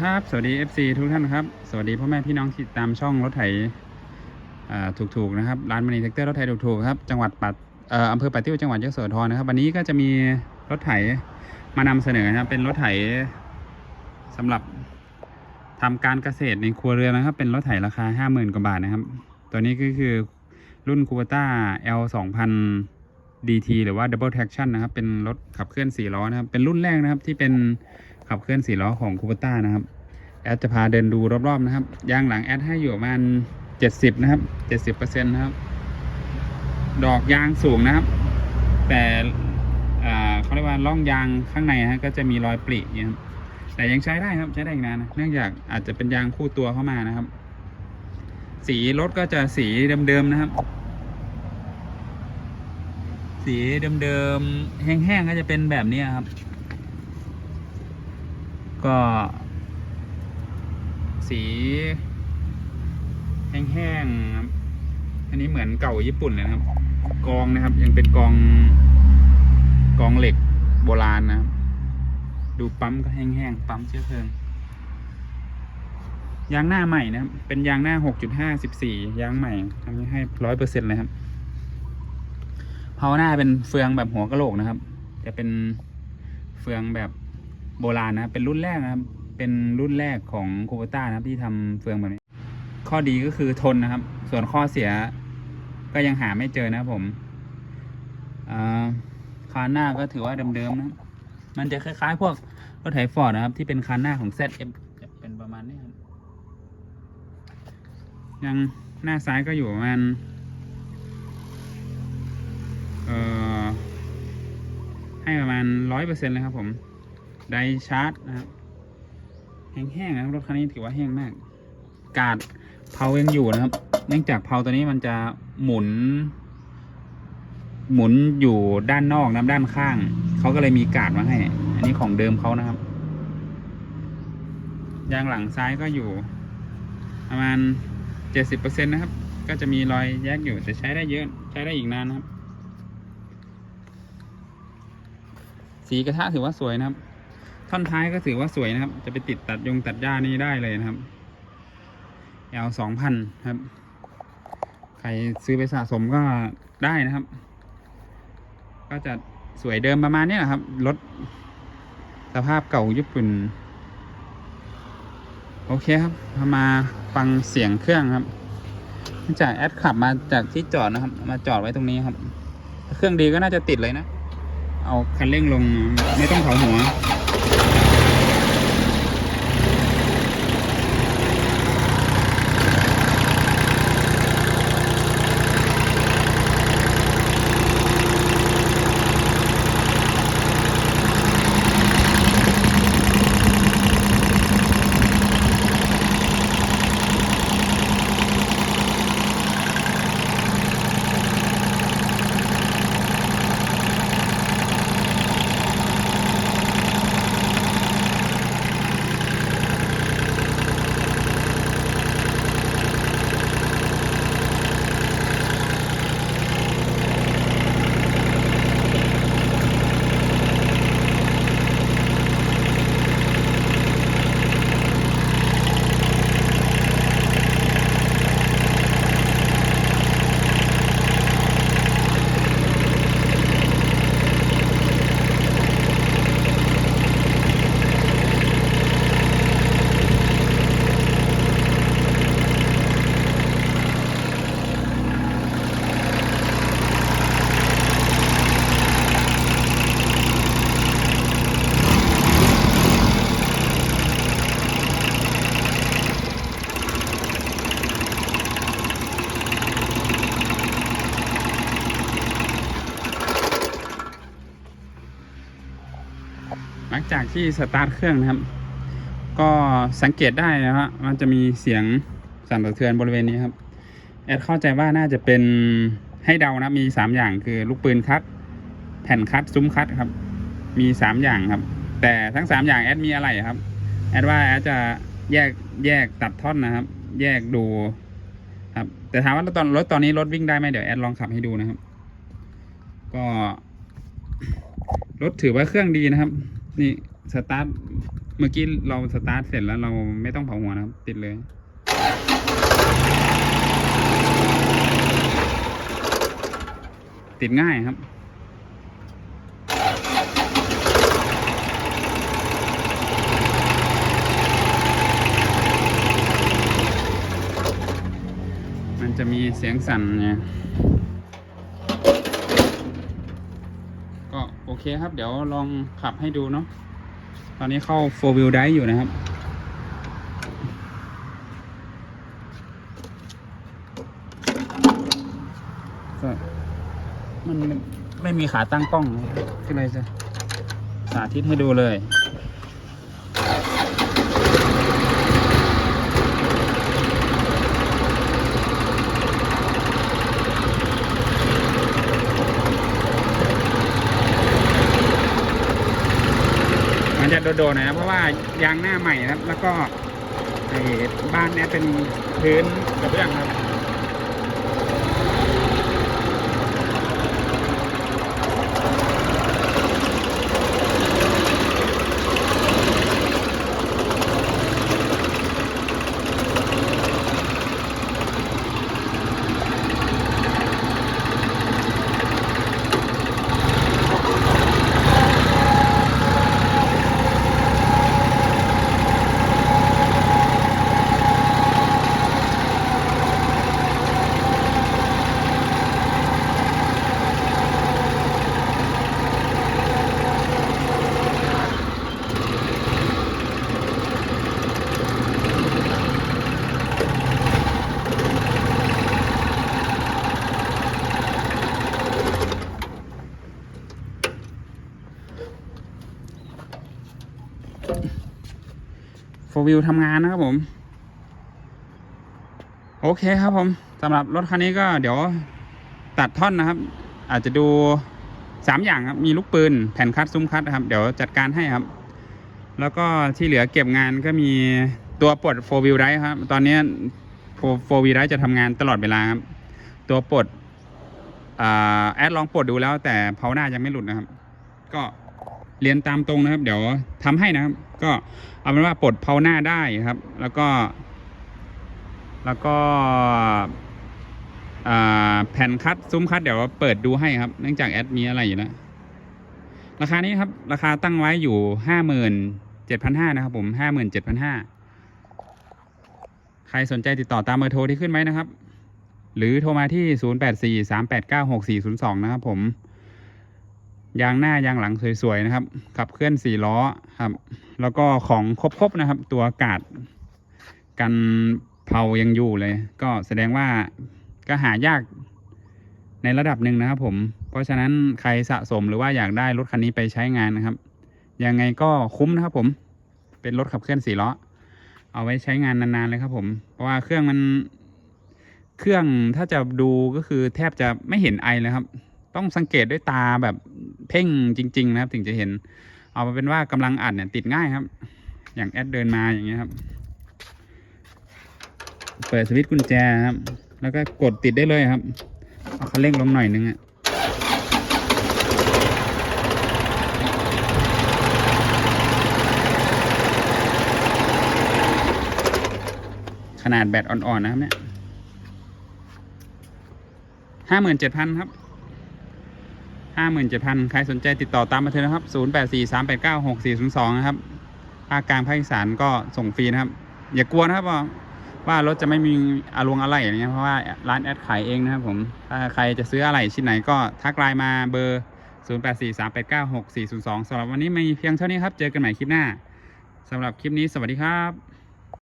ครับ สวัสดี FC ทุกท่านครับ สวัสดีพ่อแม่พี่น้องที่ตามช่องรถไถอ่าถูกๆนะครับ ร้านมณีเทคเตอร์รถไถถูกๆครับ จังหวัดปัตเอ่ออำเภอปัตติวจังหวัดยโสธรนะครับ วันนี้ก็จะมีรถไถมานำเสนอนะครับ เป็นรถไถสำหรับทำการเกษตรในครัวเรือนนะครับ เป็นรถไถราคา 50,000กว่าบาทนะครับ ตัวนี้ก็คือรุ่นคูเปต้า L 2000 DT หรือว่า Double Traction นะครับ เป็นรถขับเคลื่อน4ล้อนะครับ เป็นรุ่นแรกนะครับที่เป็นขับเคลื่อน4ล้อของคูเปต้านะครับ แอดจะพาเดินดูรอบๆนะครับ ยางหลังแอดให้อยู่ประมาณ 70 นะครับ 70%นะครับ ดอกยางสูงนะครับ แต่อ่าเขาเรียกว่าร่องยางข้างในฮะก็จะมีรอยปริเนี่ยครับแต่ยังใช้ได้ครับใช้ได้อีกนานนะเนื่องจากอาจจะเป็นยางคู่ตัวเข้ามานะครับ สีรถก็จะสีเดิมๆนะครับ สีเดิมๆ แห้งๆ ก็จะเป็นแบบนี้ครับ ก็ สีแห้งๆครับ อันนี้เหมือนเก่าญี่ปุ่นเลยนะครับ กองนะครับ ยังเป็นกองกองเหล็กโบราณนะครับ ดูปั๊มก็แห้งๆ ปั๊มเชื้อเพลิง ยางหน้าใหม่นะครับ เป็นยางหน้า 6.5 14 ยางใหม่ทำให้ร้อยเปอร์เซ็นต์เลยครับ เพาหน้าเป็นเฟืองแบบหัวกะโหลกนะครับ จะเป็นเฟืองแบบโบราณนะเป็นรุ่นแรกนะครับ เป็นรุ่นแรกของคูเปต้านะครับที่ทำเฟืองแบบนี้ ข้อดีก็คือทนนะครับ ส่วนข้อเสียก็ยังหาไม่เจอนะครับผมคานหน้าก็ถือว่าเดิมๆนะ มันจะคล้ายๆ พวกรถไถฟอร์ดนะครับ ที่เป็นคานหน้าของ ZF เป็นประมาณนี้ครับยังหน้าซ้ายก็อยู่ประมาณ ให้ประมาณร้อยเปอร์เซ็นต์เลยครับผม ไดชาร์จนะครับ แห้งๆนะครับรถคันนี้ถือว่าแห้งมาก กาดเพายังอยู่นะครับ เนื่องจากเพาตัวนี้มันจะหมุน หมุนอยู่ด้านนอกนะด้านข้าง เขาก็เลยมีกาดมาให้ อันนี้ของเดิมเขานะครับ ยางหลังซ้ายก็อยู่ ประมาณเจ็ดสิบเปอร์เซ็นต์นะครับ ก็จะมีรอยแยกอยู่แต่ใช้ได้เยอะ ใช้ได้อีกนานนะครับ สีกระทะถือว่าสวยนะครับ ท่อนท้ายก็ถือว่าสวยนะครับ จะไปติดตัดยงตัดหญ้านี่ได้เลยนะครับ L สองพันครับ ใครซื้อไปสะสมก็ได้นะครับ ก็จะสวยเดิมประมาณนี้แหละครับ รถสภาพเก่าญี่ปุ่น โอเคครับ มาฟังเสียงเครื่องครับจากแอดขับมาจากที่จอดนะครับ มาจอดไว้ตรงนี้ครับ เครื่องดีก็น่าจะติดเลยนะ เอาคันเร่งลงไม่ต้องเผาหัว หลังจากที่สตาร์ทเครื่องนะครับ ก็สังเกตได้นะฮะมันจะมีเสียงสั่นสะเทือนบริเวณนี้ครับ แอดเข้าใจว่าน่าจะเป็นให้เดานะมีสามอย่างคือลูกปืนคัด แผ่นคัดซุ้มคัดครับ มีสามอย่างครับ แต่ทั้งสามอย่างแอดมีอะไรครับ แอดว่าแอดจะแยกแยกตัดท่อนนะครับ แยกดูครับ แต่ถามว่าตอนรถตอนนี้รถวิ่งได้ไหมเดี๋ยวแอดลองขับให้ดูนะครับ ก็รถถือว่าเครื่องดีนะครับ นี่สตาร์ทเมื่อกี้เราสตาร์ทเสร็จแล้วเราไม่ต้องเผาหัวนะครับ ติดเลย ติดง่ายครับมันจะมีเสียงสั่นไงโอ เคครับ เดี๋ยวลองขับให้ดูเนาะตอนนี้เข้า4 wheel drive อยู่นะครับ มันไม่มีขาตั้งกล้องอะครับก็เลยจะสาธิตให้ดูเลย โดดๆหน่อยนะเพราะว่ายางหน้าใหม่นะครับ แล้วก็บ้านเนี้ยเป็นพื้นกระเบื้องครับ โฟวิวทำงานนะครับผม โอเคครับผมสำหรับรถคันนี้ก็เดี๋ยวตัดท่อนนะครับ อาจจะดูสามอย่างครับ มีลูกปืนแผ่นคัดซุ้มคัดนะครับ เดี๋ยวจัดการให้ครับ แล้วก็ที่เหลือเก็บงานก็มีตัวปลดโฟวิลไดครับ ตอนนี้โฟวิลไดจะทำงานตลอดเวลาครับ ตัวปลดอแอดลองปลดดูแล้วแต่เพาหน้ายังไม่หลุดนะครับ ก็ เรียนตามตรงนะครับ เดี๋ยวทำให้นะครับ ก็เอาเป็นว่าปลดเพาหน้าได้ครับ แล้วก็ แล้วก็แผ่นคัดซุ้มคัดเดี๋ยวเปิดดูให้ครับเนื่องจากแอดมีอะไรอยู่แล้วราคานี้ครับราคาตั้งไว้อยู่ห้าหมื่นเจ็ดพันห้านะครับ ผมห้าหมื่นเจ็ดพันห้าใครสนใจติดต่อตามเบอร์โทรที่ขึ้นไว้นะครับ หรือโทรมาที่ศูนย์แปดสี่สามแปดเก้าหกสี่ศูนย์สองนะครับผม ยางหน้ายางหลังสวยๆนะครับ ขับเคลื่อนสี่ล้อครับ แล้วก็ของครบๆนะครับ ตัวกาดกันเผายังอยู่เลย ก็แสดงว่าก็หายากในระดับหนึ่งนะครับ ผม เพราะฉะนั้นใครสะสมหรือว่าอยากได้รถคันนี้ไปใช้งานนะครับ ยังไงก็คุ้มนะครับ ผม เป็นรถขับเคลื่อนสี่ล้อ เอาไว้ใช้งานนานๆเลยครับผม เพราะว่าเครื่องมัน เครื่องถ้าจะดูก็คือแทบจะไม่เห็นไอเลยครับ ต้องสังเกตด้วยตาแบบ เพ่งจริง ๆ นะครับ ถึงจะเห็น เอามาเป็นว่ากำลังอัดเนี่ยติดง่ายครับ อย่างแอดเดินมาอย่างเงี้ยครับ เปิดสวิตช์กุญแจครับ แล้วก็กดติดได้เลยครับเอาคันเร่งลงหน่อยนึงอะขนาดแบตอ่อน ๆ นะครับเนี่ยห้าหมื่นเจ็ดพันครับ ห้าหมื่นเจ็ดพันใครสนใจติดต่อตามมาเถอะนะครับศูนย์แปดสี่สามแปดเก้าหกสี่ศูนะครับ ภาคกลางภาคอีสานก็ส่งฟรีนะครับ อย่ากลัวนะครับว่าว่ารถจะไม่มีอารวงอะไรอย่างเงี้ยเพราะว่าร้านแอดขายเองนะครับผม ถ้าใครจะซื้ออะไรชิ้นไหนก็ทักไลน์มาเบอร์ 0 8 4 3 8 9 6 4 0 2สำหรับวันนี้มีเพียงเท่านี้ครับ เจอกันใหม่คลิปหน้าสำหรับคลิปนี้สวัสดีครับ